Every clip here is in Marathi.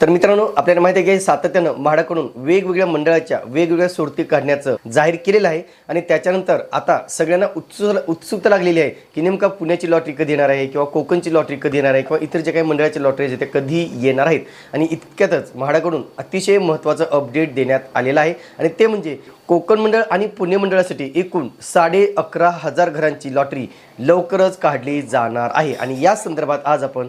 तर मित्रांनो आपल्याला माहिती आहे की सातत्यानं म्हाडाकडून वेगवेगळ्या मंडळाच्या वेगवेगळ्या सोडती काढण्याचं जाहीर केलेलं आहे आणि त्याच्यानंतर आता सगळ्यांना उत्सुक उत्सुकता लागलेली आहे की नेमका पुण्याची लॉटरी कधी येणार आहे किंवा कोकणची लॉटरी कधी येणार आहे किंवा इतर जे काही मंडळाच्या लॉटरी आहेत त्या कधी येणार आहेत? आणि इतक्यातच म्हाडाकडून अतिशय महत्त्वाचं अपडेट देण्यात आलेलं आहे. आणि ते म्हणजे कोकण मंडळ आणि पुणे मंडळासाठी एकूण साडे अकरा हजार घरांची लॉटरी लवकरच काढली जाणार आहे. आणि या संदर्भात आज आपण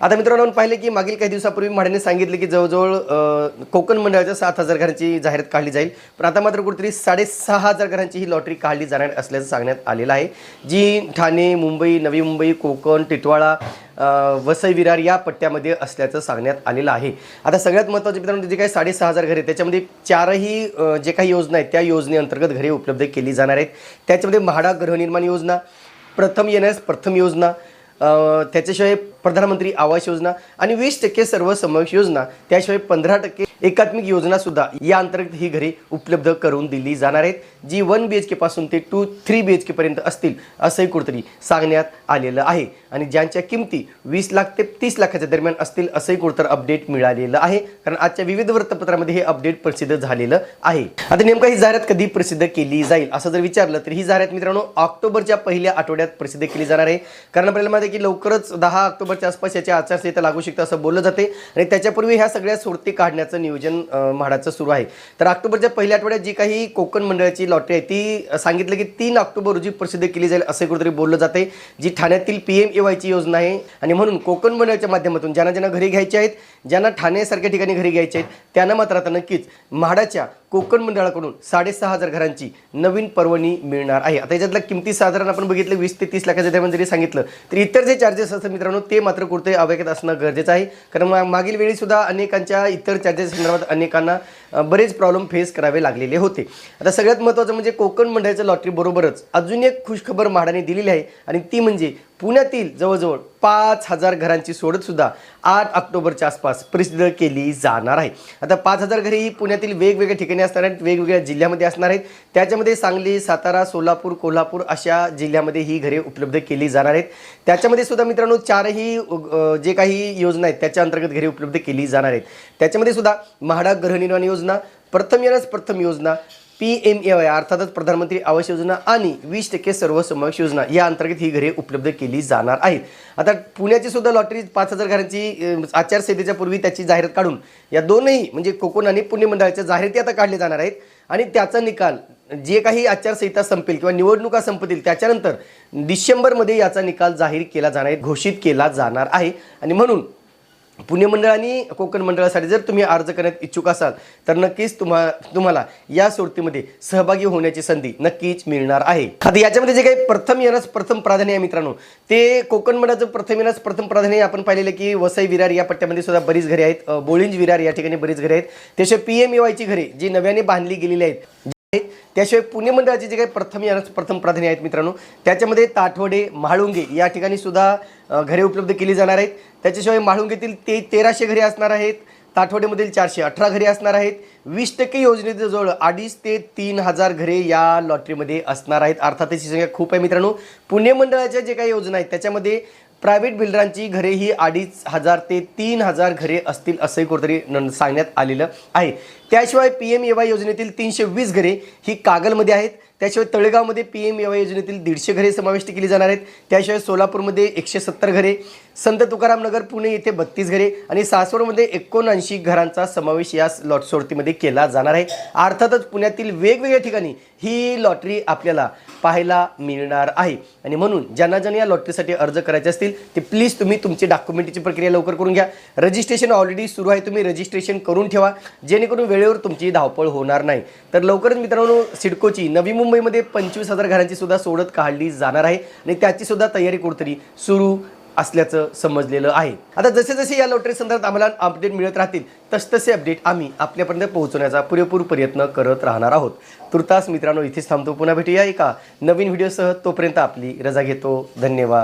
आता मित्रांनो आपण पाहिलं की मागील काही दिवसापूर्वी म्हाडाने सांगितले की जवळजवळ कोकण मंडळाच्या सात हजार घरांची जाहिरात काढली जाईल. पण आता मात्र कुठेतरी साडेसहा हजार घरांची ही लॉटरी काढली जाणार असल्याचं सांगण्यात आलेलं आहे. जी ठाणे मुंबई नवी मुंबई कोकण टिटवाळा वसई विरार या पट्ट्यामध्ये असल्याचं सांगण्यात आलेलं आहे. आता सगळ्यात महत्त्वाचे मित्रांनो जे काही साडेसहा हजार घरे आहेत. त्याच्यामध्ये चारही जे काही योजना आहेत त्या योजनेअंतर्गत घरे उपलब्ध केली जाणार आहेत. त्याच्यामध्ये म्हाडा गृहनिर्माण योजना प्रथम येण्यास प्रथम योजना त्याच्याशिवाय प्रधानमंत्री आवास योजना आणि वीस टक्के सर्वसमावेश योजना त्याशिवाय पंधरा टक्के एकात्मिक योजना सुद्धा या अंतर्गत ही घरे उपलब्ध करून दिली जाणार आहेत जी वन बी एच के पासून ते two three B H K पर्यंत असतील असंही कुठेतरी सांगण्यात आलेलं आहे. आणि ज्यांच्या किमती वीस लाख ते तीस लाखाच्या दरम्यान असतील असंही कुठतर अपडेट मिळालेलं आहे. कारण आजच्या विविध वृत्तपत्रामध्ये हे अपडेट प्रसिद्ध झालेलं आहे. आता नेमकं ही जाहिरात कधी प्रसिद्ध केली जाईल असं जर विचारलं तर ही जाहिरात मित्रांनो ऑक्टोबरच्या पहिल्या आठवड्यात प्रसिद्ध केली जाणार आहे. कारण आपल्याला माहिती आहे की लवकरच दहा ऑक्टोबरच्या आसपास याची आचारसंहिता लागू शकते असं बोललं जाते. आणि त्याच्यापूर्वी ह्या सगळ्या सुरती काढण्याचं नियोजन म्हाडाचं सुरू आहे. तर ऑक्टोबरच्या पहिल्या आठवड्यात जी काही कोकण मंडळाची लॉटरी आहे ती सांगितलं की तीन ऑक्टोबर रोजी प्रसिद्ध केली जाईल असं कुठेतरी बोललं जाते. जी ठाण्यातील पीएम ठेवायची योजना आहे. आणि म्हणून कोकण मंडळाच्या माध्यमातून ज्यांना ज्यांना घरी घ्यायचे आहेत ज्यांना ठाण्यासारख्या ठिकाणी घरी घ्यायचे आहेत त्यांना मात्र आता नक्कीच म्हाडाच्या कोकण मंडळाकडून साडेसहा हजार घरांची नवीन पर्वणी मिळणार आहे. आता याच्यातल्या किमती साधारण आपण बघितलं वीस ते तीस लाखाच्या दरम्यान जरी सांगितलं तर इतर जे चार्जेस असतात मित्रांनो ते मात्र कुठे अवैध असणं गरजेचं आहे. कारण मा- मागील वेळी सुद्धा अनेकांच्या इतर चार्जेस संदर्भात अनेकांना बरेच प्रॉब्लेम फेस करावे लागलेले होते. आता सगळ्यात महत्त्वाचं म्हणजे कोकण मंडळाच्या लॉटरी बरोबरच अजून एक खुशखबर म्हाडाने दिलेली आहे. आणि ती म्हणजे पुण्यातील जवळजवळ पाच हजार घरांची सोडत सुद्धा आठ ऑक्टोबरच्या आसपास प्रसिद्ध केली जाणार आहे. आता पाच हजार घरे ही पुण्यातील वेगवेगळ्या ठिकाणी असणार आहेत वेगवेगळ्या जिल्ह्यामध्ये असणार आहेत. त्याच्यामध्ये सांगली सातारा सोलापूर कोल्हापूर अशा जिल्ह्यामध्ये ही घरे उपलब्ध केली जाणार आहेत. त्याच्यामध्ये सुद्धा मित्रांनो चारही जे काही योजना आहेत त्याच्या अंतर्गत घरे उपलब्ध केली जाणार आहेत. त्याच्यामध्ये सुद्धा म्हाडा गृहनिर्माण योजना प्रथम येणंच प्रथम योजना पी एम ए वाय अर्थातच प्रधानमंत्री आवास योजना आणि वीस टक्के सर्वसमावेश योजना या अंतर्गत ही घरे उपलब्ध केली जाणार आहेत. आता पुण्याची सुद्धा लॉटरी पाच हजार घरांची आचारसंहितेच्या पूर्वी त्याची जाहिरात काढून या दोनही म्हणजे कोकण आणि पुणे मंडळाच्या जाहिराती आता काढल्या जाणार आहेत. आणि त्याचा निकाल जे काही आचारसंहिता संपेल किंवा निवडणुका संपतील त्याच्यानंतर डिसेंबरमध्ये याचा निकाल जाहीर केला जाणार आहे घोषित केला जाणार आहे. आणि म्हणून पुणे मंडळ आणि कोकण मंडळासाठी जर तुम्ही अर्ज करण्यात इच्छुक असाल तर नक्कीच तुम्हा तुम्हाला या सोडतीमध्ये सहभागी होण्याची संधी नक्कीच मिळणार आहे. आता याच्यामध्ये जे काही प्रथम येण्यास प्रथम प्राधान्य आहे मित्रांनो ते कोकण मंडळाचं प्रथम येण्यास प्रथम प्राधान्य आपण पाहिलेलं की वसई विरार या पट्ट्यामध्ये सुद्धा बरीच घरे आहेत. बोळिंज विरार या ठिकाणी बरीच घरे आहेत. त्याशिवाय पी एम वायची घरे जी नव्याने बांधली गेलेली आहेत आहेत. त्याशिवाय पुणे मंडळाचे जे काही प्रथम यानाच प्रथम प्राधान्य आहेत मित्रांनो त्याच्यामध्ये ताठवडे म्हाळुंगे या ठिकाणी सुद्धा घरे उपलब्ध केली जाणार आहेत. त्याच्याशिवाय म्हाळुंगेतील ते तेराशे घरे असणार आहेत. ताठवडेमधील चारशे अठरा घरे असणार आहेत. वीस टक्के योजनेच्या जवळ अडीच ते तीन हजार घरे या लॉटरीमध्ये असणार आहेत. अर्थात त्याची संख्या खूप आहे मित्रांनो. पुणे मंडळाच्या जे काही योजना आहेत त्याच्यामध्ये प्रायव्हेट बिल्डरांची घरे ही अडीच हजार ते तीन हजार घरे असतील असंही कुठेतरी न- सांगण्यात आलेलं आहे. त्याशिवाय पी एम एवाय योजनेतील तीनशे वीस घरे ही कागलमध्ये आहेत. त्याशिवाय तळेगावमध्ये पी एम एवाय योजनेतील दीडशे घरे समाविष्ट केली जाणार आहेत. त्याशिवाय सोलापूरमध्ये एकशे सत्तर घरे संत तुकाराम नगर पुणे येथे बत्तीस घरे आणि सासवडमध्ये एकोणऐंशी घरांचा समावेश या लॉट सोडतीमध्ये केला जाणार आहे. अर्थातच पुण्यातील वेगवेगळ्या ठिकाणी ही लॉटरी आपल्याला पाहायला मिळणार आहे. आणि म्हणून ज्यांना ज्यांना या लॉटरीसाठी अर्ज करायचे असतील ते प्लीज तुम्ही तुमची डॉक्युमेंटची प्रक्रिया लवकर करून घ्या. रजिस्ट्रेशन ऑलरेडी सुरू आहे तुम्ही रजिस्ट्रेशन करून ठेवा. जेणेकरून वेळ वेळेवर तुमची धावपळ होणार नाही. तर लवकरच मित्रांनो सिडकोची नवी मुंबईमध्ये पंचवीस हजार घरांची सुद्धा सोडत काढली जाणार आहे आणि त्याची सुद्धा तयारी कुठेतरी सुरू असल्याचं समजलेलं आहे. आता जसे जसे या लॉटरी संदर्भात आम्हाला अपडेट मिळत राहतील तसतसे अपडेट आम्ही आपल्यापर्यंत पोहोचवण्याचा पुरेपूर प्रयत्न करत राहणार आहोत. तुर्तास मित्रांनो इथेच थांबतो. पुन्हा भेटूया एका नवीन व्हिडिओसह. तोपर्यंत आपली रजा घेतो. धन्यवाद.